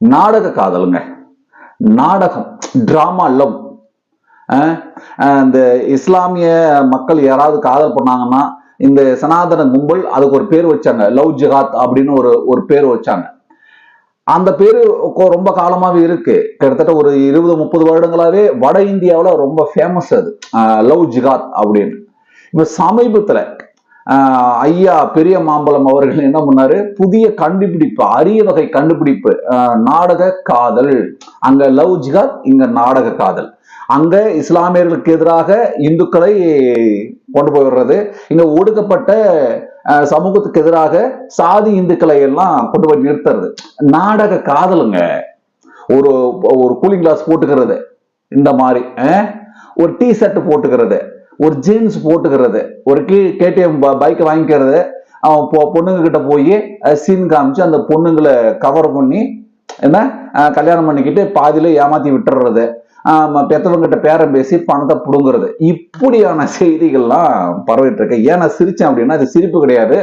நாடக காதலுங்க. நாடகம் drama love இந்த இஸ்லாமிய மக்கள் யாராவது காதல் பண்ணாங்கன்னா இந்த சனாதன கும்பல் அதுக்கு ஒரு பேர் வச்சாங்க லவ் ஜிஹாத் அப்படின்னு ஒரு ஒரு பேர் வச்சாங்க. அந்த பேர் ரொம்ப காலமாகவே இருக்கு. கிட்டத்தட்ட ஒரு இருபது முப்பது வருடங்களாவே வட இந்தியாவில் ரொம்ப ஃபேமஸ் அது. லவ் ஜிகாத் அப்படின்னு. இப்போ சமீபத்தில் ஐயா பெரிய மாம்பழம் அவர்கள் என்ன பண்ணாரு? புதிய கண்டுபிடிப்பு அரிய வகை கண்டுபிடிப்பு நாடக காதல். அங்க லவ் ஜிகாத் இங்க நாடக காதல். அங்க இஸ்லாமியர்களுக்கு எதிராக இந்துக்களை கொண்டு போய் விடுறது. இங்க ஒடுக்கப்பட்ட சமூகத்துக்கு எதிராக சாதி இந்துக்களை எல்லாம் கொண்டு போய் நிறுத்துறது. நாடக காதலுங்க. ஒரு ஒரு கூலிங் கிளாஸ் போட்டுக்கிறது. இந்த மாதிரி ஒரு டி ஷர்ட் போட்டுக்கிறது. ஒரு ஜீன்ஸ் போட்டுக்கிறது ஒரு கீ கேடிஎம் பைக்கை வாங்கிக்கிறது அவன் பொ- பொண்ணுங்க கிட்ட போய் சீன் காமிச்சு அந்த பொண்ணுங்களை கவர் பண்ணி என்ன? கல்யாணம் பண்ணிக்கிட்டு பாதியில ஏமாத்தி விட்டுறது பெத்தவங்கிட்ட பேரம் பேசி பணத்தை பிடுங்குறது. இப்படியான செய்திகள்லாம் பரவிட்டு இருக்கு ஏன் நான் சிரிச்சேன் அப்படின்னா அது சிரிப்பு கிடையாது.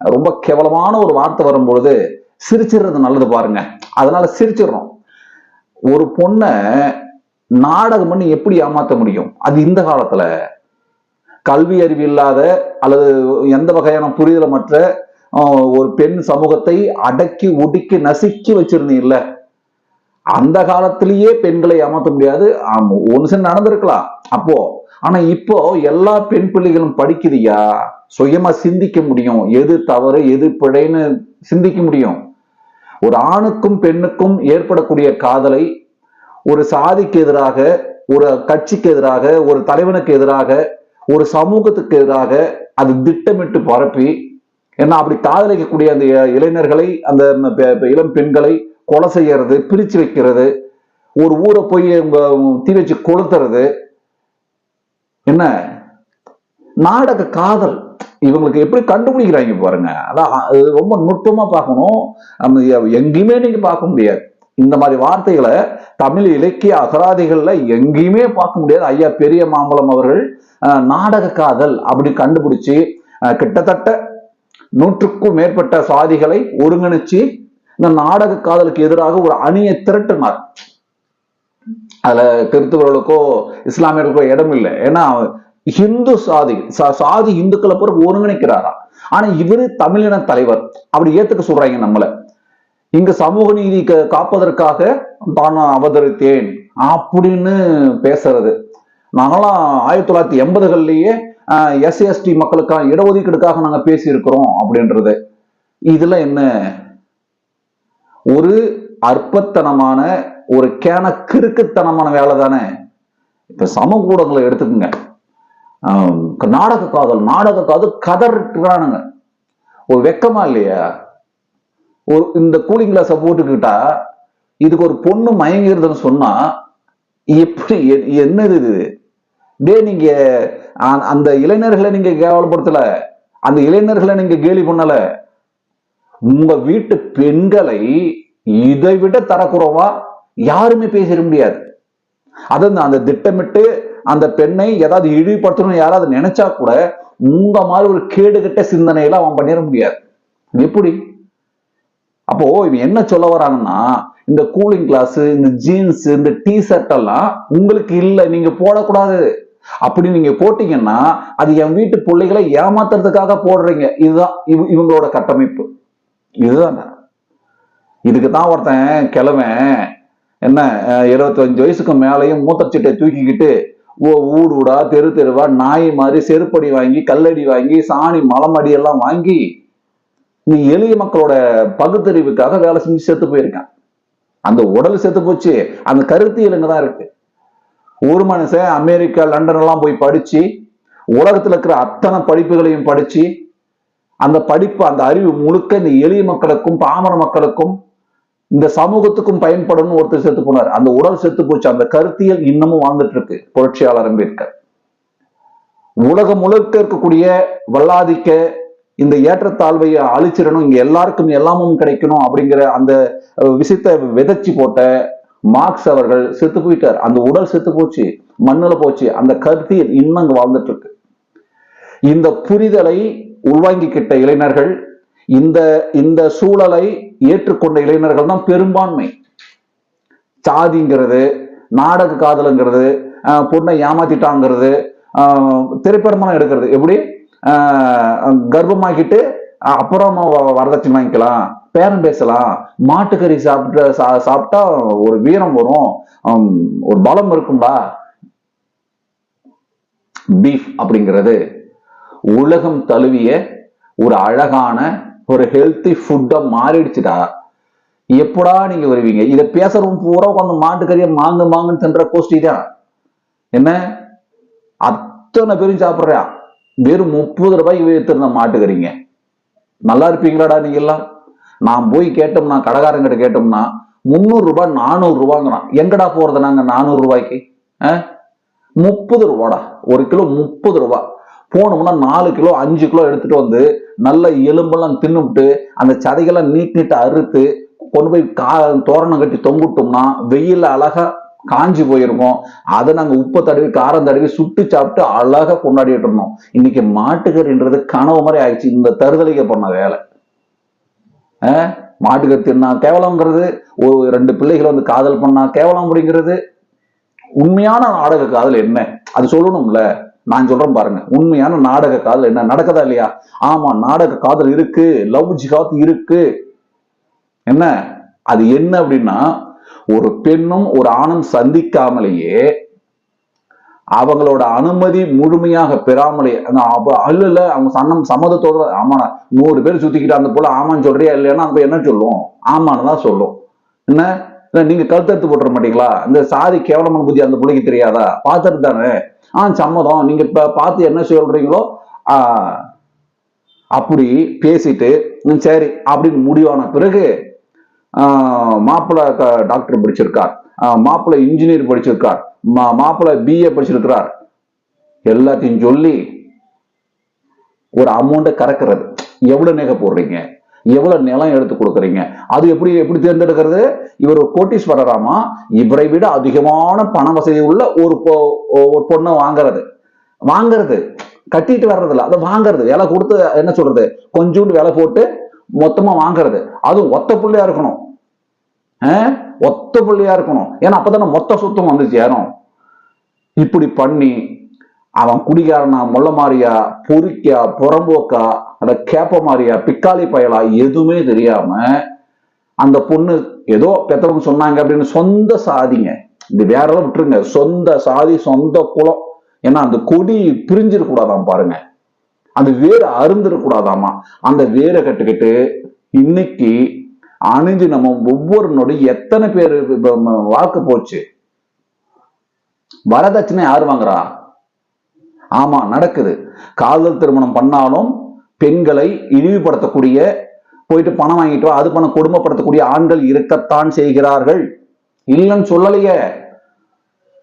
ரொம்ப கேவலமான ஒரு வார்த்தை வரும்பொழுது சிரிச்சிடுறது நல்லது பாருங்க. அதனால சிரிச்சிடுறோம் ஒரு பொண்ணை நாடகம் பண்ணி எப்படி ஏமாத்த முடியும்? அது இந்த காலத்துல. கல்வி அறிவு இல்லாத அல்லது எந்த வகையான புரிதலமற்ற ஒரு பெண் சமூகத்தை அடக்கி ஒடுக்கி நசுக்கி வச்சிருந்தீங்கல்ல? அந்த காலத்திலேயே பெண்களை ஏமாத்த முடியாது. ஆமா, ஒன்று சில நடந்திருக்கலாம். அப்போ ஆனா இப்போ எல்லா பெண் பிள்ளைகளும் படிக்குதுயா சுயமா சிந்திக்க முடியும். எது தவறு எது பிழைன்னு சிந்திக்க முடியும். ஒரு ஆணுக்கும் பெண்ணுக்கும் ஏற்படக்கூடிய காதலை ஒரு சாதிக்கு எதிராக ஒரு கட்சிக்கு எதிராக ஒரு தலைவனுக்கு எதிராக ஒரு சமூகத்துக்கு எதிராக அது திட்டமிட்டு பரப்பி ஏன்னா அப்படி காதலிக்கக்கூடிய அந்த இளைஞர்களை அந்த பெ- இளம் பெண்களை கொலை செய்யறது பிரிச்சு வைக்கிறது ஒரு ஊரை போய் தீ வச்சு கொளுத்துறது என்ன? நாடக காதல். இவங்களுக்கு எப்படி கண்டுபிடிக்கிறாங்க பாருங்க. அதான் ரொம்ப நுட்பமா பார்க்கணும். நம்ம எங்கேயுமே நீங்க பார்க்க முடியாது. இந்த மாதிரி வார்த்தைகளை தமிழ் இலக்கிய அகராதிகள்ல எங்கேயுமே பார்க்க முடியாது. ஐயா பெரிய மாம்பழம் அவர்கள் நாடக காதல் அப்படி கண்டுபிடிச்சு அஹ், கிட்டத்தட்ட நூற்றுக்கும் மேற்பட்ட சாதிகளை ஒருங்கிணைச்சு இந்த நாடக காதலுக்கு எதிராக ஒரு அணியை திரட்டினார். அதுல கிறிஸ்துவர்களுக்கோ இஸ்லாமியர்களுக்கோ இடம் இல்லை. ஏன்னா ஹிந்து சாதி சா- சாதி இந்துக்களை பொறுப்பு ஒருங்கிணைக்கிறாரா? ஆனா இவரு தமிழின தலைவர். அப்படி ஏத்துக்க சொல்றாங்க நம்மளை. இங்க சமூக நீதி காப்பதற்காக தான் அவதரித்தேன். அப்படின்னு பேசுறது. நாங்களாம் ஆயிரத்தி தொள்ளாயிரத்தி எண்பதுகள்லயே எஸ்சிஎஸ்டி மக்களுக்கான இடஒதுக்கீடுக்காக நாங்க பேசியிருக்கிறோம் அப்படின்றது. இதுல என்ன? ஒரு அற்பத்தனமான ஒரு கேன கிறுக்குத்தனமான வேலை தானே. இப்ப சமூக ஊடகங்களை எடுத்துக்கோங்க. நாடக காதல் நாடக காதல் கதறானுங்க ஒரு வெக்கமா இல்லையா? ஒரு இந்த கூலிங் கிளாஸை போட்டுக்கிட்டா இதுக்கு ஒரு பொண்ணு மயங்கிருதுன்னு சொன்னா எப்படி எ- என்னது இது? டே நீங்க அந்த இளைஞர்களை நீங்க கேவலப்படுத்தல. அந்த இளைஞர்களை நீங்க கேலி பண்ணல. உங்க வீட்டு பெண்களை இதை விட தரக்குறவா யாருமே பேசிட முடியாது. அதான் அந்த- அந்த திட்டமிட்டு அந்த பெண்ணை ஏதாவது இழிவுபடுத்தணும்னு யாராவது நினைச்சா கூட உங்க மாதிரி ஒரு கேடுகட்ட சிந்தனையில அவன் பண்ணிட முடியாது. எப்படி? அப்போ இவன் என்ன சொல்ல வராங்கன்னா இந்த கூலிங் கிளாஸ் இந்த ஜீன்ஸ் இந்த டி ஷர்ட் எல்லாம் உங்களுக்கு இல்லை நீங்க போடக்கூடாது. அப்படி நீங்க போட்டீங்கன்னா அது என் வீட்டு பிள்ளைகளை ஏமாத்துறதுக்காக போடுறீங்க. இதுதான் இவங்களோட கட்டமைப்பு. இதுதான். இதுக்கு தான் ஒருத்தன் கிழவன் என்ன இருபத்தஞ்சு வயசுக்கு மேலேயும் மூத்தச்சீட்டை தூக்கிக்கிட்டு ஓ ஊடு ஊடா தெரு தெருவா நாய் மாதிரி செருப்படி வாங்கி கல்லடி வாங்கி சாணி மலமடி எல்லாம் வாங்கி நீ எளிய மக்களோட பகுத்தறிவுக்காக வேலை செஞ்சு செத்து போயிருக்கான். அந்த உடல் செத்து போச்சு. அந்த கருத்தியலுங்க தான் இருக்கு. ஒரு மனுஷன் அமெரிக்கா லண்டன் எல்லாம் போய் படிச்சு உலகத்துல இருக்கிற அத்தனை படிப்புகளையும் படிச்சு அந்த படிப்பு அந்த அறிவு முழுக்க இந்த எளிய மக்களுக்கும் பாமர மக்களுக்கும் இந்த சமூகத்துக்கும் பயன்படணும்னு ஒருத்தர் செத்து போனார். அந்த உடல் செத்து போச்சு. அந்த கருத்தியல் இன்னமும் வாழ்ந்துட்டு இருக்கு புரட்சியாளர் அம்பேத்கர். உலகம் முழுக்க இருக்கக்கூடிய வல்லாதிக்க இந்த ஏற்றத்தாழ்வையை அழிச்சிடணும் இங்க எல்லாருக்கும் எல்லாமும் கிடைக்கணும் அப்படிங்கிற அந்த விஷயத்தை விதைச்சு போட்ட மார்க்ஸ் அவர்கள் செத்து போயிட்டார். அந்த உடல் செத்து போச்சு மண்ணில் போச்சு. அந்த கருத்து இன்னும் அங்க வாழ்ந்துட்டு இருக்கு இந்த புரிதலை உள்வாங்கிக்கிட்ட இளைஞர்கள் இந்த இந்த சூழலை ஏற்றுக்கொண்ட இளைஞர்கள் தான் பெரும்பான்மை. சாதிங்கிறது நாடக காதலுங்கிறது ஆஹ் பொண்ணை ஏமாத்திட்டாங்கிறது ஆஹ் திரைப்படமெல்லாம் எடுக்கிறது. எப்படி? கர்ப்பமாக்கிட்டு அப்புறமா வ- வரதட்சணை வாங்கிக்கலாம் பேரம் பேசலாம் மாட்டுக்கறி சாப்பிட்டு சா- சாப்பிட்டா ஒரு வீரம் வரும் ஒரு பலம் இருக்கும்டா பீஃப் அப்படிங்கிறது உலகம் தழுவிய ஒரு அழகான ஒரு ஹெல்த்தி ஃபுட்டா மாறிடுச்சுடா. எப்படா நீங்க வருவீங்க? இதை பேசுறவங்க பூரா உட்காந்து மாட்டுக்கறியை மாங்கு மாங்குன்னு தின்ற கோஷ்டி தான் என்ன? அத்தனை பேரும் சாப்பிட்றியா வெறும் முப்பது ரூபாய்க்கு வைத்திருந்த மாட்டுக்கிறீங்க. நல்லா இருப்பீங்களாடா நீங்கெல்லாம்? நான் போய் கேட்டோம்னா கடைக்காரங்கிட்ட கேட்டோம்னா முந்நூறு ரூபாய் நானூறு ரூபாங்கிறான். எங்கடா போறது நாங்க நானூறு ரூபாய்க்கு? முப்பது ரூபாடா? ஒரு கிலோ முப்பது ரூபா. போனோம்னா நாலு கிலோ அஞ்சு கிலோ எடுத்துட்டு வந்து நல்ல எலும்பெல்லாம் தின்னுட்டு அந்த சதைகள்லாம் நீட் நீட்டா அறுத்து கொண்டு போய் கா தோரணம் கட்டி தொங்குட்டோம்னா வெயில்ல அழகா காஞ்சி போயிருக்கோம். அதை நாங்க உப்பை தடவி காரம் தடவி சுட்டு சாப்பிட்டு அழகா கொண்டாடிட்டு இருந்தோம். இன்னைக்கு மாட்டுக்கறின்றது கனவு மாதிரி ஆயிடுச்சு. இந்த தருதலைக்கு பண்ண வேலை. மாட்டுக்கறி தின்னா கேவலம்ங்கிறது ஒரு ரெண்டு பிள்ளைகளை வந்து காதல் பண்ணா கேவலம் அப்படிங்கிறது உண்மையான நாடக காதல் என்ன? அது சொல்லணும்ல. நான் சொல்றேன் பாருங்க. உண்மையான நாடக காதல் என்ன? நடக்குதா இல்லையா? ஆமா நாடக காதல் இருக்கு. லவ் ஜிகாத் இருக்கு. என்ன? அது என்ன அப்படின்னா ஒரு பெண்ணும் ஒரு ஆணும் சந்திக்காமலேயே அவங்களோட அனுமதி முழுமையாக பெறாமலே அல்ல இல்ல அவங்க சன்னம் சம்மதத்தோட ஆமாண்ணா நூறு பேர் சுத்திக்கிட்டு அந்த போல ஆமான்னு சொல்றியா இல்லையானா அப்ப என்ன சொல்லுவோம்? ஆமான்னு தான் சொல்லும். என்ன? நீங்க கழுத்தெடுத்து போட்டுற மாட்டீங்களா? இந்த சாதி கேவலமான புத்தி அந்த பிள்ளைக்கு தெரியாதா? பார்த்துட்டு தானே. ஆ சம்மதம். நீங்க இப்ப பார்த்து என்ன சொல்றீங்களோ அப்படி பேசிட்டு சரி அப்படின்னு முடிவான பிறகு மாப்பிள்ள டாக்டர் படிச்சிருக்கார். மாப்பிள்ள இன்ஜினியர் படிச்சிருக்கார். மா- மாப்பிள்ளை பிஏ படிச்சிருக்கிறார். எல்லாத்தையும் சொல்லி ஒரு அமௌண்ட்டை கறக்கிறது. எவ்வளவு நகை போடுறீங்க? எவ்வளவு நிலம் எடுத்து கொடுக்குறீங்க? அது எப்படி எப்படி தேர்ந்தெடுக்கிறது? இவர் ஒரு கோட்டீஸ்வரராமா? இவரை விட அதிகமான பண வசதி உள்ள ஒரு பொ- ஒரு பொண்ணை வாங்குறது. வாங்குறது. கட்டிட்டு வர்றது இல்ல அதை வாங்குறது. விலை கொடுத்து என்ன சொல்றது? கொஞ்சோண்டு விலை போட்டு மொத்தமா வாங்குறது. அதுவும் ஒத்த புள்ளையா இருக்கணும். ஒத்த புள்ளையா இருக்கணும். ஏன்னா அப்பதானே மொத்த சுத்தம் வந்து சேரும். இப்படி பண்ணி அவன் குடிகாரனா முள்ள மாறியா பொறிக்கா புறம்போக்கா அந்த கேப்ப மாறியா பிக்காளி பயலா எதுவுமே தெரியாம அந்த பொண்ணு ஏதோ பெத்தவங்க சொன்னாங்க அப்படின்னு சொந்த சாதிங்க. இது வேற விட்டுருங்க. சொந்த சாதி சொந்த குலம். ஏன்னா அந்த கொடி பிரிஞ்சிடக்கூடாதான் பாருங்க. அந்த வேரை அருந்துடக்கூடாதாமா? அந்த வேரை கட்டுக்கிட்டு இன்னைக்கு அணிஞ்சு நம்ம ஒவ்வொரு நொடி எத்தனை பேர் வாக்கு போச்சு? வரதட்சணை யார் வாங்குறா? ஆமா நடக்குது. காதல் திருமணம் பண்ணாலும் பெண்களை இழிவுபடுத்தக்கூடிய போயிட்டு பணம் வாங்கிட்டு வா, அது பணம் கொடுமைப்படுத்தக்கூடிய ஆண்கள் இருக்கத்தான் செய்கிறார்கள். இல்லைன்னு சொல்லலையே.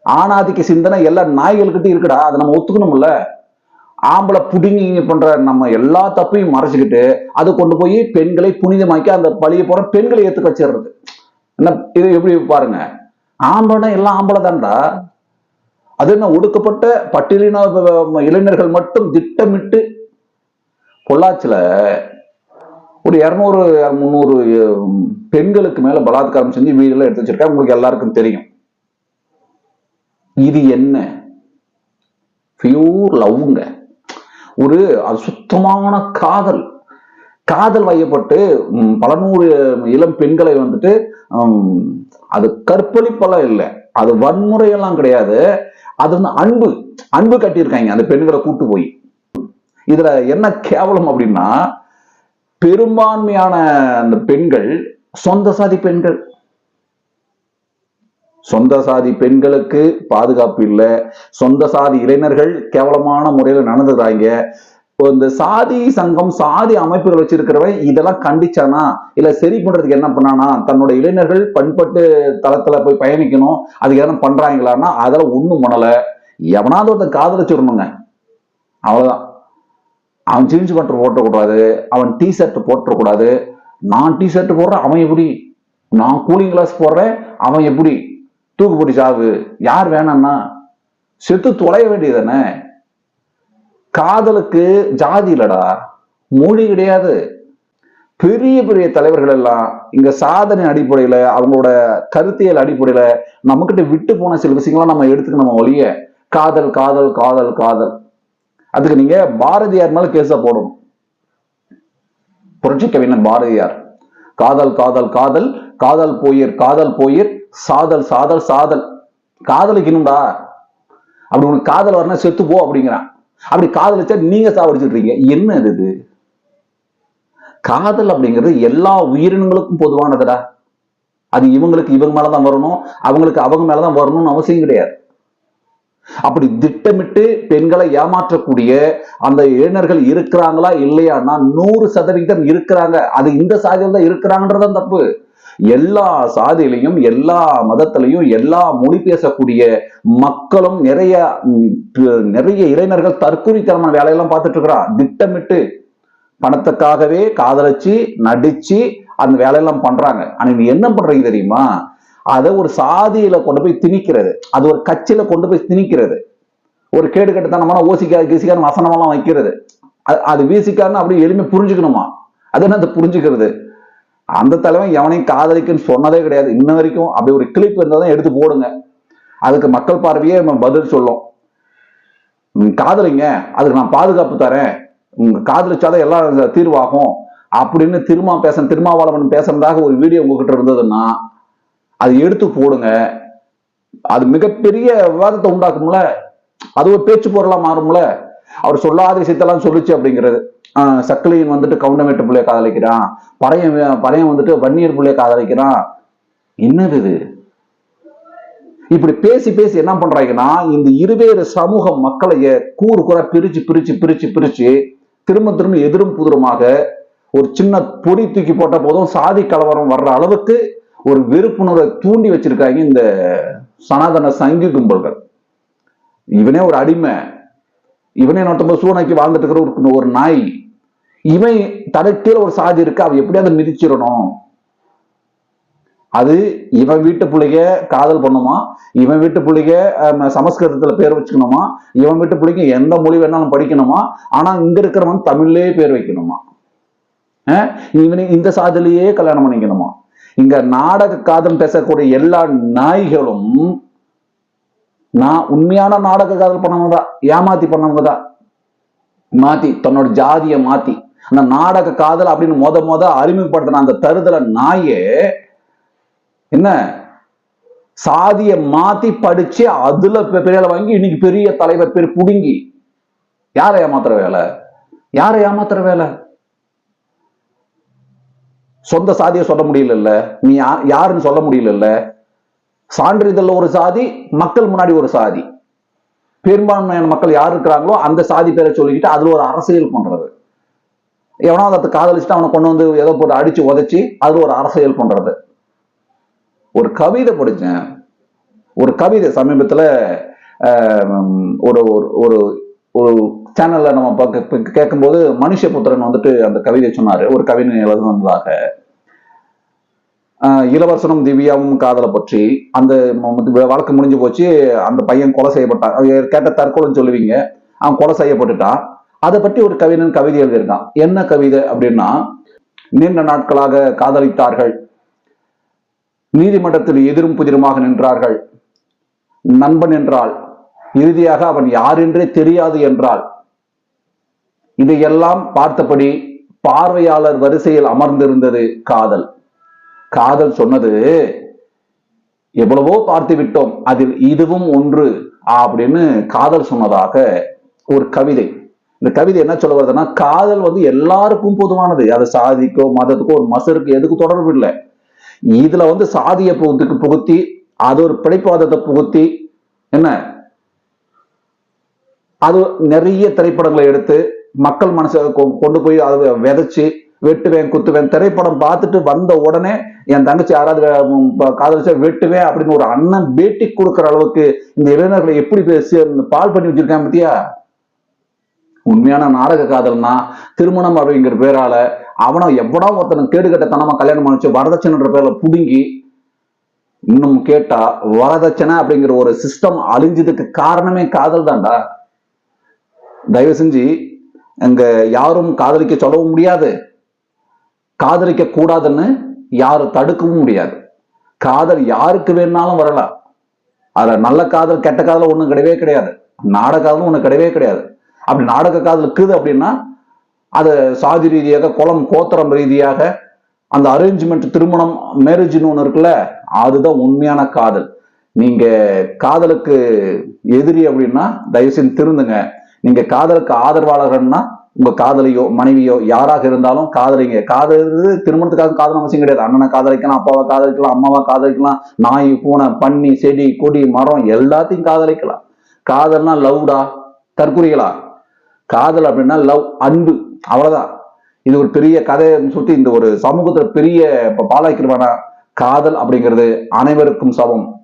ஆணாதிக்க சிந்தனை எல்லா நாய்கள்கிட்ட இருக்குடா அதை நம்ம ஒத்துக்கணும்ல. ஆம்பளை புடுங்கி பண்ற நம்ம எல்லா தப்பையும் மறைச்சுக்கிட்டு அதை கொண்டு போய் பெண்களை புனிதமாக்கி அந்த பழிய போற பெண்களை ஏத்துக்க வச்சிடுறது. என்ன இது எப்படி பாருங்க? ஆம்பளை எல்லாம் ஆம்பளை தான்டா. அது என்ன ஒடுக்கப்பட்ட பட்டியலின இளைஞர்கள் மட்டும் திட்டமிட்டு பொள்ளாச்சில ஒரு இரநூறு முந்நூறு பெண்களுக்கு மேல பலாத்காரம் செஞ்சு வீடெல்லாம் எடுத்து வச்சிருக்காங்க உங்களுக்கு எல்லாருக்கும் தெரியும். இது என்ன? பியூர் லவ்ங்க. ஒரு அது சுத்தமான காதல். காதல் வயப்பட்டு பல நூறு இளம் பெண்களை வந்துட்டு அது கற்பழிப்பெல்லாம் இல்லை. அது வன்முறையெல்லாம் கிடையாது. அது வந்து அன்பு. அன்பு கட்டியிருக்காங்க அந்த பெண்களை கூட்டு போய். இதுல என்ன கேவலம் அப்படின்னா பெரும்பான்மையான அந்த பெண்கள் சொந்த சாதி பெண்கள் சொந்த சாதி பெண்களுக்கு பாதுகாப்பு இல்லை. சொந்த சாதி இளைஞர்கள் கேவலமான முறையில் நடந்துடுறாங்க இப்போ இந்த சாதி சங்கம் சாதி அமைப்புகள் வச்சிருக்கிறவன் இதெல்லாம் கண்டிச்சானா? இல்ல சரி பண்றதுக்கு என்ன பண்ணானா? தன்னோட இளைஞர்கள் பண்பட்டு தளத்துல போய் பயணிக்கணும். அதுக்கு எதனா பண்றாங்களான்னா அதெல்லாம் ஒண்ணும் பண்ணல. எவனாவது ஒருத்தன் காதலிச்சிடணுங்க. அவ்வளவுதான். அவன் ஜீன்ஸ் பட்டர் போட்டக்கூடாது. அவன் டி ஷர்ட் போட்டக்கூடாது. நான் டி ஷர்ட் போடுறேன் அவன் எப்படி? நான் கூலிங் கிளாஸ் போடுறேன் அவன் எப்படி? தூக்குப்பொடி சாவு. யார் வேணாம்னா செத்து தொலைய வேண்டியதானே காதலுக்கு ஜாதி இல்லடா. மொழி கிடையாது. பெரிய பெரிய தலைவர்கள் எல்லாம் இங்க சாதனை அடிப்படையில அவங்களோட கருத்தியல் அடிப்படையில நம்மகிட்ட விட்டு போன சில விஷயங்கள்லாம் நம்ம எடுத்துக்கணும் ஒழிய காதல் காதல் காதல் காதல். அதுக்கு நீங்க பாரதியார் மேல கேச போடணும். புரட்சி கவிஞர் பாரதியார். காதல் காதல் காதல் காதல் போயிர் காதல் போயிர். சாதல் சாதல் சாதல். காதலிக்கணும்டா அப்படி உனக்கு காதல் வரணும் செத்து போ அப்படிங்கிறான். அப்படி காதலிச்சா நீங்க சாவடிச்சிட்டு இருக்கீங்க என்ன இது? இது? காதல் அப்படிங்கிறது எல்லா உயிரினங்களுக்கும் பொதுவானதுடா. அது இவங்களுக்கு இவங்க மேலதான் வரணும் அவங்களுக்கு அவங்க மேலதான் வரணும்னு அவசியம் கிடையாது. அப்படி திட்டமிட்டு பெண்களை ஏமாற்றக்கூடிய அந்த இளைஞர்கள் இருக்கிறாங்களா இல்லையான்னா நூறு சதவிகிதம் இருக்கிறாங்க. அது இந்த சாதியில் தான் இருக்கிறாங்கன்றதான் தப்பு. எல்லா சாதியிலையும் எல்லா மதத்திலையும் எல்லா மொழி பேசக்கூடிய மக்களும் நிறைய நிறைய இளைஞர்கள் தற்கொலைத்தனமான வேலையெல்லாம் பார்த்துட்டு இருக்கிறான் திட்டமிட்டு பணத்துக்காகவே காதலிச்சு நடிச்சு அந்த வேலையெல்லாம் பண்றாங்க. ஆனா நீ என்ன பண்றீங்க தெரியுமா? அதை ஒரு சாதியில கொண்டு போய் திணிக்கிறது. அது ஒரு கட்சியில கொண்டு போய் திணிக்கிறது. ஒரு கேடு கட்டுத்தனமான ஓசிக்கா கீசிக்கான வசனமெல்லாம் வைக்கிறது. அது- அது வீசிக்கான்னு அப்படி எளிமை புரிஞ்சுக்கணுமா? அது என்ன அது புரிஞ்சுக்கிறது? அந்த தலைவன் எவனையும் காதலிக்குன்னு சொன்னதே கிடையாது. இன்ன வரைக்கும் அப்படி ஒரு கிளிப் இருந்தால் தான் எடுத்து போடுங்க. அதுக்கு மக்கள் பார்வையே நம்ம பதில் சொல்லும். காதலிங்க அதுக்கு நான் பாதுகாப்பு தரேன். உங்க காதலிச்சாதான் எல்லாம் தீர்வாகும். அப்படின்னு திருமா பேச திருமாவளவன் பேசுறதாக ஒரு வீடியோ உங்ககிட்ட இருந்ததுன்னா அது எடுத்து போடுங்க. அது மிகப்பெரிய விவாதத்தை உண்டாக்கும்ல. அது ஒரு பேச்சு பொருளா மாறும்ல. அவர் சொல்லாத விஷயத்தெல்லாம் சொல்லுச்சு அப்படிங்கிறது. சக்கலையன் வந்துட்டு கவுண்டமேட்டு பிள்ளைய காதலிக்கிறான். பறையன் பறையன் வந்துட்டு வன்னியர் பிள்ளைய காதலிக்கிறான். என்னது இது? இப்படி பேசி பேசி என்ன பண்றாங்கன்னா இந்த இருவேறு சமூக மக்களை கூறு கூற பிரிச்சு பிரிச்சு பிரிச்சு பிரிச்சு திரும்ப திரும்ப எதிரும் புதிருமாக ஒரு சின்ன பொடி தூக்கி போட்ட போதும் சாதி கலவரம் வர்ற அளவுக்கு ஒரு வெறுப்புணர்வை தூண்டி வச்சிருக்காங்க இந்த சனாதன சங்கி கும்பல்கள். இவனே ஒரு அடிமை. இவனே நூத்தம்பது சூனாக்கி வாழ்ந்துட்டு இருக்கிற ஒரு நாய். இவன் தனக்கு ஒரு சாதி இருக்கு அவ எப்படியாவது மிதிச்சிடணும். அது இவன் வீட்டு பிள்ளைக காதல் பண்ணுமா? இவன் வீட்டு பிள்ளைக சமஸ்கிருதத்துல பேர் வச்சுக்கணுமா? இவன் வீட்டு பிள்ளைங்க எந்த மொழி வேணாலும் படிக்கணுமா? ஆனா இங்க இருக்கிறவன் தமிழ்லயே பேர் வைக்கணுமா? இவனை இந்த சாதிலேயே கல்யாணம் பண்ணிக்கணுமா? இங்க நாடக காதம் பேசக்கூடிய எல்லா நாய்களும் நான் உண்மையான நாடக காதல் பண்ணவங்க தான் ஏமாத்தி பண்ணவங்க தான் மாத்தி தன்னோட ஜாதியை மாத்தி. அந்த நாடக காதல் அப்படின்னு மொத மொத அறிமுகப்படுத்தின அந்த தருதல நாயே என்ன? சாதிய மாத்தி படிச்சு அதுல பெரிய வாங்கி இன்னைக்கு பெரிய தலைவர் பேர் புடுங்கி. யாரை ஏமாத்துற வேலை? யாரை ஏமாத்துற வேலை? சொந்த சாதியை சொல்ல முடியல நீ யா- யாருன்னு சொல்ல முடியல சான்றிதழ்ல ஒரு சாதி மக்கள் முன்னாடி ஒரு சாதி. பெரும்பான்மையான மக்கள் யார் இருக்கிறாங்களோ அந்த சாதி பேரை சொல்லிக்கிட்டு அதுல ஒரு அரசியல் பண்றது. எவனாவது அதை காதலிச்சுட்டு அவனை கொண்டு வந்து ஏதோ போட்டு அடிச்சு உதைச்சி அதுல ஒரு அரசியல் பண்றது. ஒரு கவிதை படிச்சேன். ஒரு கவிதை சமீபத்துல ஒரு ஒரு- ஒரு ஒரு சேனல்ல நம்ம பார்க்க- மனுஷ கேட்கும்போது மனுஷபுத்திரன் வந்துட்டு அந்த கவிதை சொன்னாரு. ஒரு கவிதை எழுதுனதாக. இளவரசனும் திவ்யாவும் காதலை பற்றி அந்த வழக்கு முடிஞ்சு போச்சு. அந்த பையன் கொலை செய்யப்பட்டான். கேட்ட தற்கொலைன்னு சொல்லுவீங்க. அவன் கொலை செய்யப்பட்டுட்டான். அதை பற்றி ஒரு கவிஞன் கவிதை எழுதியிருக்கான். என்ன கவிதை அப்படின்னா நீண்ட நாட்களாக காதலித்தார்கள். நீதிமன்றத்தில் எதிரும் புதிருமாக நின்றார்கள். நண்பன் என்றால் இறுதியாக அவன் யார் என்றே தெரியாது என்றால் இதையெல்லாம் பார்த்தபடி பார்வையாளர் வரிசையில் அமர்ந்திருந்தது காதல். காதல் சொன்னது எவ்வளவோ பார்த்து விட்டோம் அதில் இதுவும் ஒன்று அப்படின்னு காதல் சொன்னதாக ஒரு கவிதை. இந்த கவிதை என்ன சொல்ல வருதுன்னா காதல் வந்து எல்லாருக்கும் பொதுவானது. அது சாதிக்கோ மதத்துக்கோ ஒரு மசருக்கு எதுக்கு தொடர்பு இல்லை. இதுல வந்து சாதிய புகுத்துக்கு புகுத்தி அது ஒரு பிழைப்பாதத்தை புகுத்தி என்ன? அது நிறைய திரைப்படங்களை எடுத்து மக்கள் மனசை கொ- கொண்டு போய் அதை விதைச்சு வெட்டுவேன் குத்துவேன் திரைப்படம் பார்த்துட்டு வந்த உடனே என் தங்கச்சி யாராவது காதலிச்சா வெட்டுவேன் அப்படின்னு ஒரு அண்ணன் பேட்டி கொடுக்கற அளவுக்கு இந்த இளைஞர்களை எப்படி பேசி பால் பண்ணி வச்சிருக்கான் பத்தியா? உண்மையான நாடக காதல்னா திருமணம் அப்படிங்கிற பேரால அவனை எவ்வளோ ஒருத்தனை கேடுகட்டத்தனமா கல்யாணம் பண்ணிச்சு வரதட்சணைன்ற பேர்ல புடுங்கி இன்னும் கேட்டா வரதட்சணை அப்படிங்கிற ஒரு சிஸ்டம் அழிஞ்சதுக்கு காரணமே காதல் தான்டா. தயவு செஞ்சு அங்க யாரும் காதலிக்க சொல்லவும் முடியாது. காதலிக்க கூடாதுன்னு யாரும் தடுக்கவும் முடியாது. காதல் யாருக்கு வேணாலும் வரலாம். அதுல நல்ல காதல் கெட்ட காதல் ஒன்றும் கிடையவே கிடையாது. நாடக காதலும் கிடையவே கிடையாது. அப்படி நாடக காதல் இருக்குது அப்படின்னா அது சாதி ரீதியாக குளம் கோத்திரம் ரீதியாக அந்த அரேஞ்ச்மெண்ட் திருமணம் மேரேஜ்னு ஒன்று இருக்குல்ல அதுதான் உண்மையான காதல். நீங்க காதலுக்கு எதிரி அப்படின்னா தயவு செஞ்சு திருந்துங்க. நீங்க காதலுக்கு ஆதரவாளர்கள்னா உங்க காதலியோ மனைவியோ யாராக இருந்தாலும் காதலிங்க. காதல் திருமணத்துக்காக காதல் அவசியம் கிடையாது. அண்ணனை காதலிக்கலாம் அப்பாவை காதலிக்கலாம் அம்மாவை காதலிக்கலாம் நாய் பூனை பன்னி செடி கொடி மரம் எல்லாத்தையும் காதலிக்கலாம். காதல்னா லவ்டா? தற்குறிகளா காதல் அப்படின்னா லவ் அன்பு. அவ்வளவுதான். இது ஒரு பெரிய கதையை சொல்லிட்டு இந்த ஒரு சமூகத்துல பெரிய இப்ப பாலாக்கிருவானா? காதல் அப்படிங்கிறது அனைவருக்கும் சமம்.